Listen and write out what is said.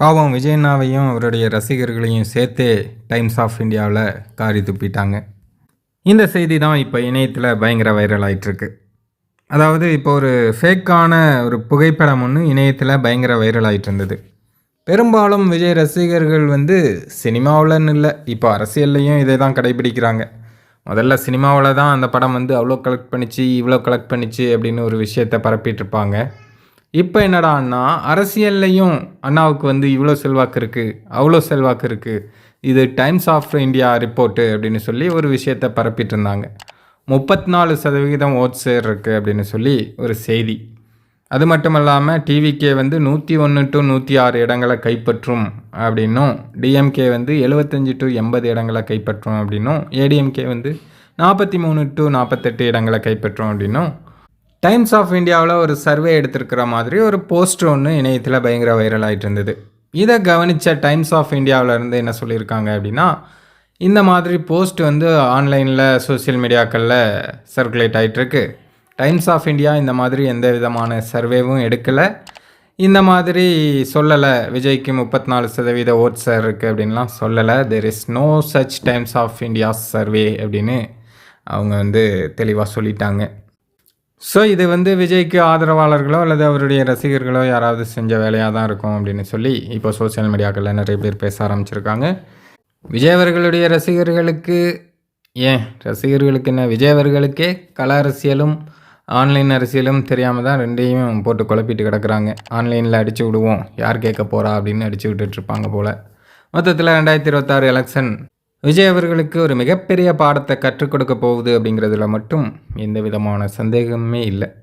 பாவம் விஜயண்ணாவையும் அவருடைய ரசிகர்களையும் சேர்த்தே டைம்ஸ் ஆஃப் இந்தியாவில் காரி துப்பிட்டாங்க. இந்த செய்தி தான் இப்போ இணையத்தில் பயங்கர வைரல் ஆயிட்டிருக்கு அதாவது இப்போ ஒரு ஃபேக்கான ஒரு புகைப்படம் ஒன்று இணையத்தில் பயங்கர வைரல் ஆயிட்டு இருந்தது பெரும்பாலும் விஜய் ரசிகர்கள் வந்து சினிமாவில்னு இல்லை இப்போ அரசியல்லையும் இதை தான் கடைபிடிக்கிறாங்க. முதல்ல சினிமாவில் தான் அந்த படம் வந்து அவ்வளோ கலெக்ட் பண்ணிச்சு இவ்வளோ கலெக்ட் பண்ணிச்சு அப்படின்னு ஒரு விஷயத்தை பரப்பிட்டு இருப்பாங்க இப்போ என்னடான்னா அரசியல்லையும் அண்ணாவுக்கு வந்து இவ்வளோ செல்வாக்கு இருக்குது அவ்வளோ செல்வாக்கு இருக்குது இது டைம்ஸ் ஆஃப் இந்தியா ரிப்போர்ட்டு அப்படின்னு சொல்லி ஒரு விஷயத்தை பரப்பிட்டு இருந்தாங்க. முப்பத்தி நாலு சதவிகிதம் ஓட் ஷேர் இருக்குது அப்படின்னு சொல்லி ஒரு செய்தி. அது மட்டும் இல்லாமல் டிவிகே வந்து நூற்றி ஒன்று டு நூற்றி ஆறு இடங்களை கைப்பற்றும் அப்படின்னும் டிஎம்கே வந்து எழுபத்தஞ்சி டு எண்பது இடங்களை கைப்பற்றும் அப்படின்னும் ஏடிஎம்கே வந்து நாற்பத்தி மூணு டு நாற்பத்தெட்டு இடங்களை கைப்பற்றும் அப்படின்னும் டைம்ஸ் ஆஃப் இந்தியாவில் ஒரு சர்வே எடுத்திருக்கிற மாதிரி ஒரு போஸ்ட் ஒன்று இணையத்தில் பயங்கர வைரல் ஆகிட்டு இருந்தது. இதை கவனித்த டைம்ஸ் ஆஃப் இந்தியாவில் இருந்து என்ன சொல்லியிருக்காங்க அப்படின்னா இந்த மாதிரி போஸ்ட் வந்து ஆன்லைனில் சோஷியல் மீடியாக்களில் சர்க்குலேட் ஆகிட்டுருக்கு டைம்ஸ் ஆஃப் இந்தியா இந்த மாதிரி எந்த விதமான சர்வேவும் எடுக்கலை. இந்த மாதிரி சொல்லலை. விஜய்க்கு முப்பத்தி நாலு சதவீத ஓட் சார் இருக்குது அப்படின்லாம் சொல்லலை. There is no such Times of India survey அப்படின்னு அவங்க வந்து தெளிவாக சொல்லிட்டாங்க. ஸோ இது வந்து விஜய்க்கு ஆதரவாளர்களோ அல்லது அவருடைய ரசிகர்களோ யாராவது செஞ்ச வேலையாக தான் இருக்கும் அப்படின்னு சொல்லி இப்போ சோஷியல் மீடியாக்களில் நிறைய பேர் பேச ஆரம்பிச்சிருக்காங்க. விஜய் அவர்களுடைய ரசிகர்களுக்கு ஏன்? ரசிகர்களுக்கு என்ன? விஜய் அவர்களுக்கே கல அரசியலும் ஆன்லைன் அரசியலும் தெரியாமல் தான் ரெண்டையும் போட்டு குழப்பிட்டு கிடக்குறாங்க. ஆன்லைனில் அடித்து விடுவோம் யார் கேட்க போகிறா அப்படின்னு அடித்து விட்டுட்ருப்பாங்க போல். மொத்தத்தில் ரெண்டாயிரத்தி இருபத்தாறு எலெக்ஷன் விஜய் அவர்களுக்கு ஒரு மிகப்பெரிய பாடத்தை கற்றுக் கொடுக்க போகுது அப்படிங்கிறதுல மட்டும் எந்த விதமான சந்தேகமே இல்லை.